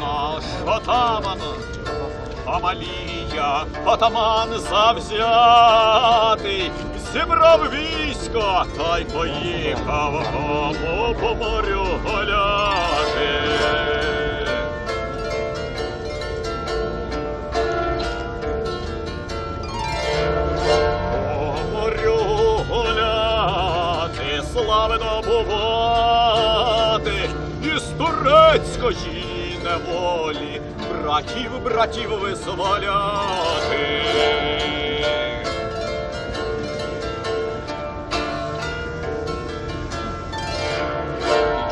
наш отаман. Амалія, отаман завзятий, зібрав військо, та й поїхав кому по морю гуляти. По морю гуляти, славно бувати, із турецької неволі братів, братів визволяти.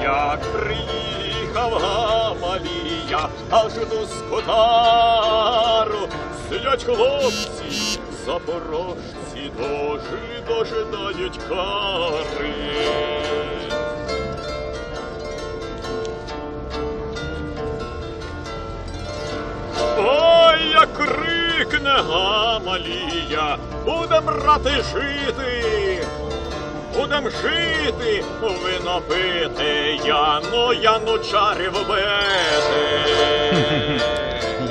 Як приїхав Гамалія, аж до скотару, сидять хлопці, запорожці, дожи дожидають кари. Крикне малія, будем брати жити, будем жити, вино пити, яну, яну чарів бити.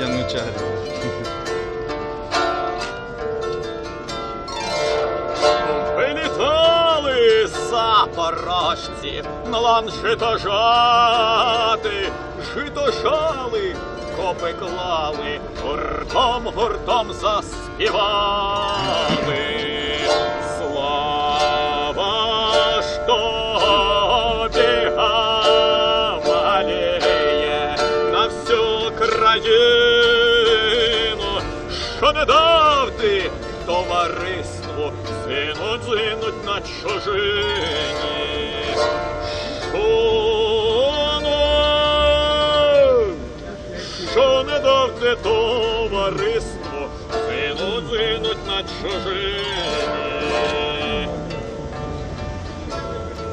Янучар. Запорожці на лан житожати, житожали, копи клали, гуртом, гуртом заспівали. Слава ж тобі, Гамаліє, на всю країну, що не дав ти товариству згинуть, згинуть на чужині. товариство вивозинуть на чужині.